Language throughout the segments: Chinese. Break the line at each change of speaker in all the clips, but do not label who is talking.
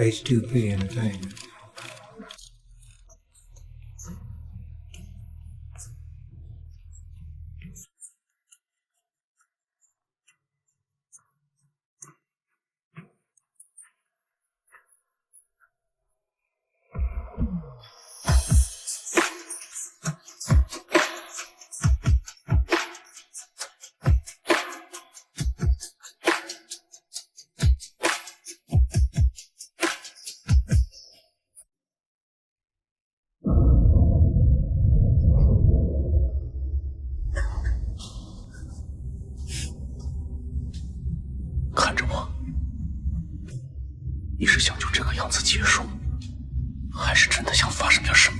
H2P Entertainment.
结束，还是真的想发生点什么？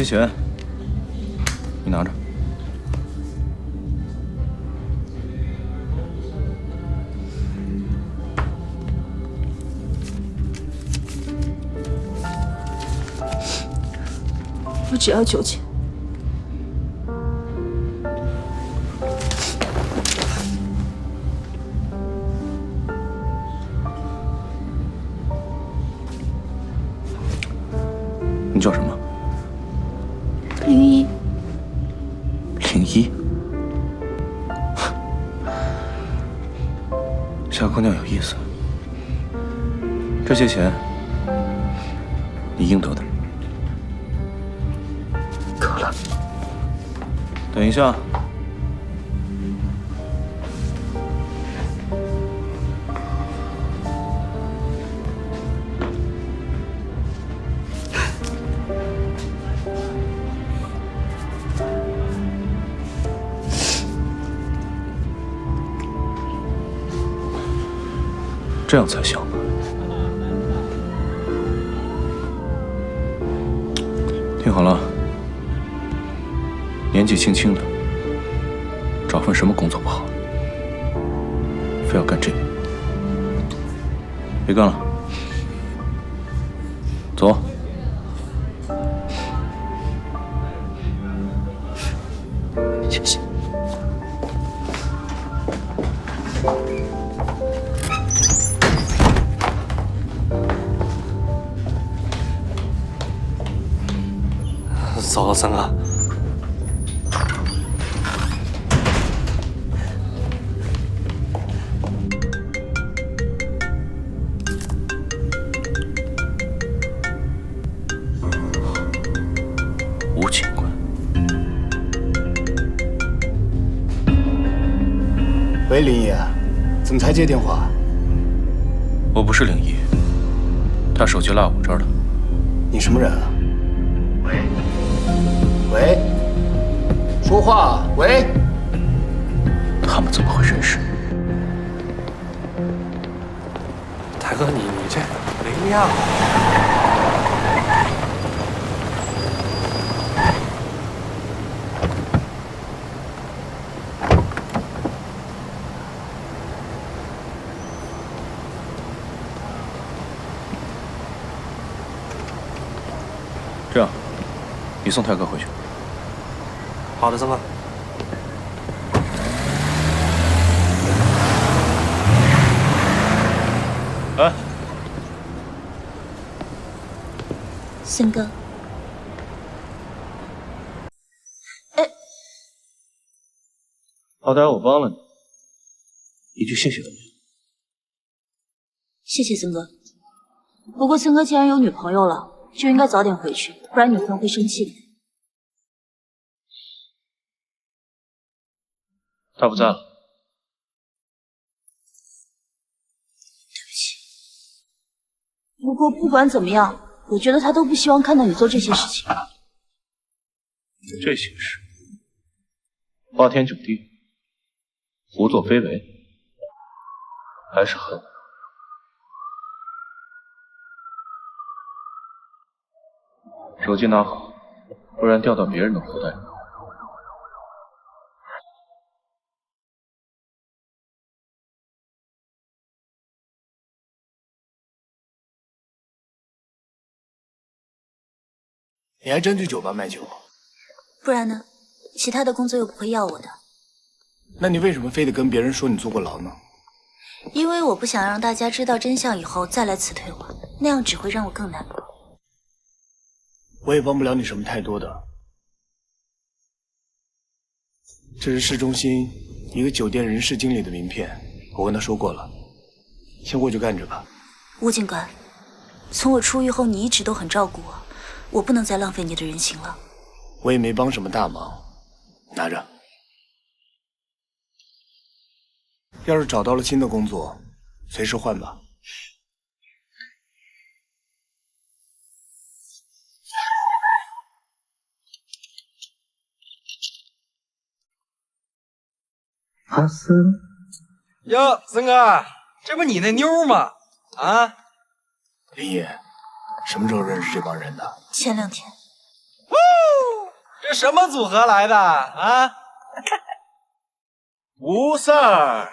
这些钱，你拿着。
我只要九千。零一，
零一。小姑娘有意思。这些钱，你应得的。
够了。
等一下。这样才像呢。听好了，年纪轻轻的，找份什么工作不好，非要干这个？别干了，走。
三哥，
吴警官，
喂，林毅，怎么才接电话？
我不是林毅，他手机落我这儿了。
你什么人啊？说话，喂。
他们怎么会认识？
哥，你你这没亮。
这样，你送泰哥回去。
好的，曾哥。
哎，
森哥，
好歹我帮了你，一句谢谢都没有。
谢谢森哥。不过森哥既然有女朋友了，就应该早点回去，不然女朋友会生气的。
他不在了，
不起。不过不管怎么样，我觉得他都不希望看到你做这些事情。
这些事，花天酒地，胡作非为，还是恨。手机拿好，不然掉到别人的口袋
你还真去酒吧卖酒？
不然呢？其他的工作又不会要我的，
那你为什么非得跟别人说你坐过牢呢？
因为我不想让大家知道真相以后再来辞退我，那样只会让我更难过。
我也帮不了你什么太多的。这是市中心一个酒店人事经理的名片，我跟他说过了，先过去干着吧。
吴警官，从我出狱后，你一直都很照顾我，我不能再浪费你的人情了。
我也没帮什么大忙，拿着。要是找到了新的工作，随时换吧。
阿森，
哟，森哥，这不你那妞吗？啊，
林野，什么时候认识这帮人的？
前两天，
这什么组合来的啊？
吴 Sir，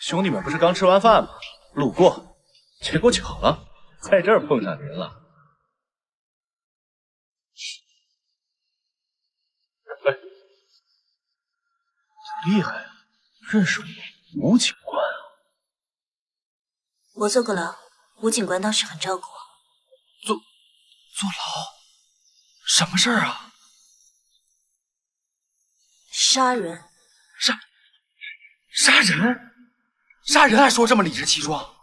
兄弟们不是刚吃完饭吗？路过，结果巧了，在这儿碰上您了。哎，厉害啊，认识我吴警官啊！
我坐过牢，吴警官当时很照顾我。
坐坐牢？什么事儿啊？
杀人？
杀杀人？杀人还说这么理直气壮？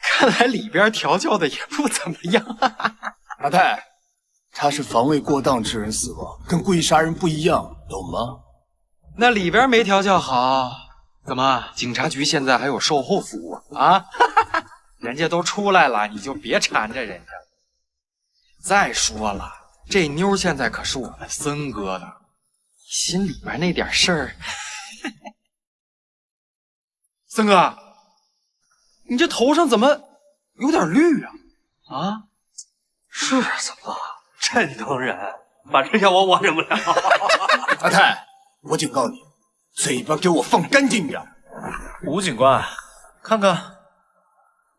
看来里边调教的也不怎么样。
阿泰，他是防卫过当致人死亡，跟故意杀人不一样，懂吗？
那里边没调教好，怎么警察局现在还有售后服务啊？人家都出来了，你就别缠着人家。再说了，这妞现在可是我们森哥的，心里边那点事儿，森哥，你这头上怎么有点绿啊？啊？
是啊，怎么了？这你都能忍？反正要我我忍不了。
阿泰，我警告你，嘴巴给我放干净点。
吴警官，看看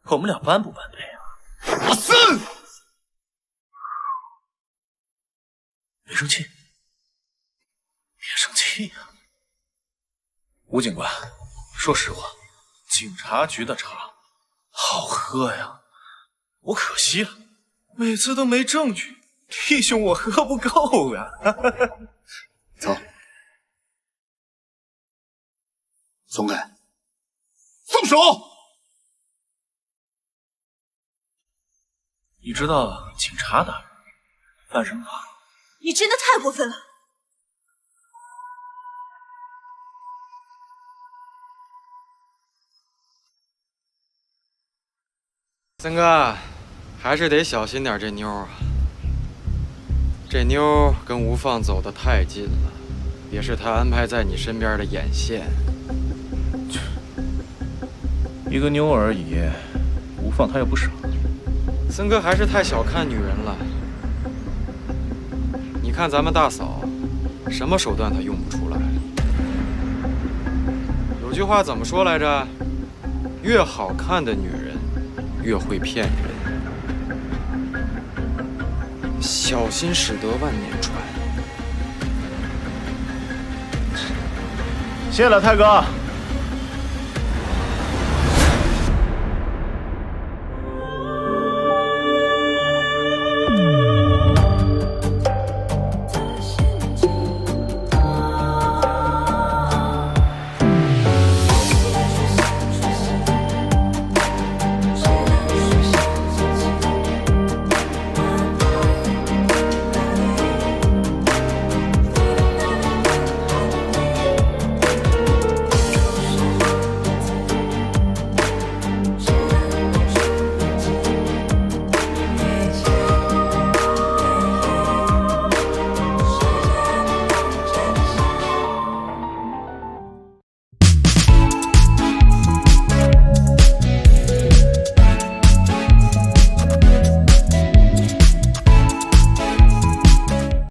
我们俩般不般配啊？
阿森，
别生气，别生气呀、吴警官，说实话，警察局的茶好喝呀，我可惜了，每次都没证据，弟兄我喝不够呀。
松开，松手！
你知道警察大人犯什么法？
你真的太过分了！
森哥，还是得小心点这妞啊。这妞跟吴放走的太近了，也是他安排在你身边的眼线。
一个妞而已，无放，他又不傻。
森哥还是太小看女人了。你看咱们大嫂，什么手段她用不出来？有句话怎么说来着？越好看的女人，越会骗人。小心驶得万年船。
谢了，泰哥。